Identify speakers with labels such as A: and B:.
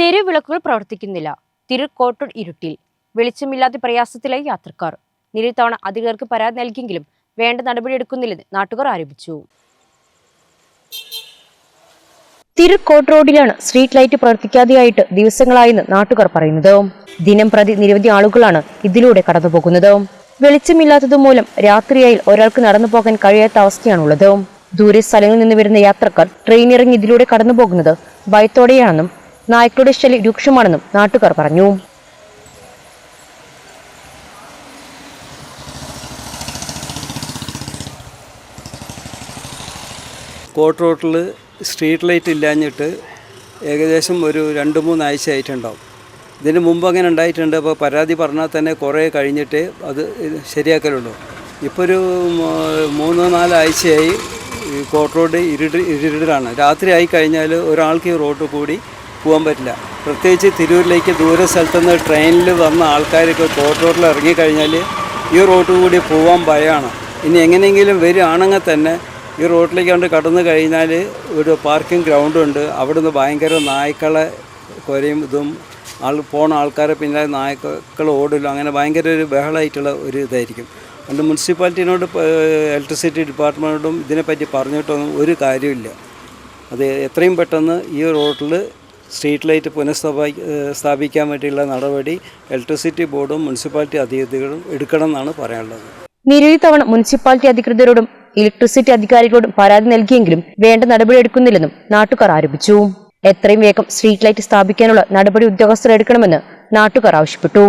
A: തെരുവിളക്കുകൾ പ്രവർത്തിക്കുന്നില്ല. തിരുക്കോട്ടൂർ ഇരുട്ടിൽ. വെളിച്ചമില്ലാത്ത പ്രയാസത്തിലായി യാത്രക്കാർ. നിരവധി തവണ അധികൃതർക്ക് പരാതി നൽകിയെങ്കിലും വേണ്ട നടപടി നടപടിയെടുക്കുന്നില്ലെന്ന് നാട്ടുകാർ ആരോപിച്ചു. തിരുക്കോട്ട് റോഡിലാണ് സ്ട്രീറ്റ് ലൈറ്റ് പ്രവർത്തിക്കാതെയായിട്ട് ദിവസങ്ങളായെന്ന് നാട്ടുകാർ പറയുന്നത്. ദിനം പ്രതി നിരവധി ആളുകളാണ് ഇതിലൂടെ കടന്നുപോകുന്നത്. വെളിച്ചമില്ലാത്തത് മൂലം രാത്രിയായി ഒരാൾക്ക് നടന്നു പോകാൻ കഴിയാത്ത അവസ്ഥയാണുള്ളത്. ദൂരെ സ്ഥലങ്ങളിൽ നിന്ന് വരുന്ന യാത്രക്കാർ ട്രെയിൻ ഇറങ്ങി ഇതിലൂടെ കടന്നുപോകുന്നത് ഭയത്തോടെയാണെന്നും നായ്ക്കളുടെ ശല്യം രൂക്ഷമാണെന്നും നാട്ടുകാർ പറഞ്ഞു.
B: കോട്ട് റോട്ടിൽ സ്ട്രീറ്റ് ലൈറ്റ് ഇല്ലാഞ്ഞിട്ട് ഏകദേശം ഒരു രണ്ട് മൂന്ന് ആഴ്ച ആയിട്ടുണ്ടാവും. ഇതിന് മുമ്പ് അങ്ങനെ ഉണ്ടായിട്ടുണ്ട്. അപ്പോൾ പരാതി പറഞ്ഞാൽ തന്നെ കുറേ കഴിഞ്ഞിട്ട് അത് ശരിയാക്കലുള്ളൂ. ഇപ്പോൾ ഒരു മൂന്നോ മൂന്ന് നാല് ആഴ്ചയായി ഈ കോട്ട് റോഡ് ഇരുട് ഇരുടാണ് രാത്രി ആയി കഴിഞ്ഞാൽ ഒരാൾക്ക് ഈ റോഡ് കൂടി പോകാൻ പറ്റില്ല. പ്രത്യേകിച്ച് തിരൂരിലേക്ക് ദൂര സ്ഥലത്തുനിന്ന് ട്രെയിനിൽ വന്ന ആൾക്കാരൊക്കെ കോട്ട് റോഡിൽ ഇറങ്ങിക്കഴിഞ്ഞാൽ ഈ റോഡ് കൂടി പോകാൻ ഭയമാണ് ഇനി എങ്ങനെയെങ്കിലും വരികയാണെങ്കിൽ തന്നെ ഈ റോഡിലേക്ക് കൊണ്ട് കടന്നു കഴിഞ്ഞാൽ ഒരു പാർക്കിംഗ് ഗ്രൗണ്ടുണ്ട് അവിടുന്ന് ഭയങ്കര നായ്ക്കളെ കൊരയും ഇതും ആൾ പോണ ആൾക്കാരെ പിന്നെ നായ്ക്കൾ ഓടില്ല അങ്ങനെ ഭയങ്കര ഒരു ബഹളമായിട്ടുള്ള ഒരു ഇതായിരിക്കും. അതുകൊണ്ട് മുനിസിപ്പാലിറ്റിനോട് ഇലക്ട്രിസിറ്റി ഡിപ്പാർട്ട്മെന്റോടും ഇതിനെപ്പറ്റി പറഞ്ഞിട്ടൊന്നും ഒരു കാര്യമില്ല അത് എത്രയും പെട്ടെന്ന് ഈ റോഡിൽ സ്ട്രീറ്റ് ലൈറ്റ് പുനഃസ്ഥാപി സ്ഥാപിക്കാൻ വേണ്ടിയുള്ള നടപടി ഇലക്ട്രിസിറ്റി ബോർഡും മുനിസിപ്പാലിറ്റി അധികൃതരും എടുക്കണം എന്നാണ് പറയാനുള്ളത്.
A: നിരവധി തവണ മുനിസിപ്പാലിറ്റി അധികൃതരോടും ഇലക്ട്രിസിറ്റി അധികാരികളോടും പരാതി നൽകിയെങ്കിലും വേണ്ട നടപടി എടുക്കുന്നില്ലെന്നും നാട്ടുകാർ ആരോപിച്ചു. എത്രയും വേഗം സ്ട്രീറ്റ് ലൈറ്റ് സ്ഥാപിക്കാനുള്ള നടപടി ഉദ്യോഗസ്ഥർ എടുക്കണമെന്ന് നാട്ടുകാർ ആവശ്യപ്പെട്ടു.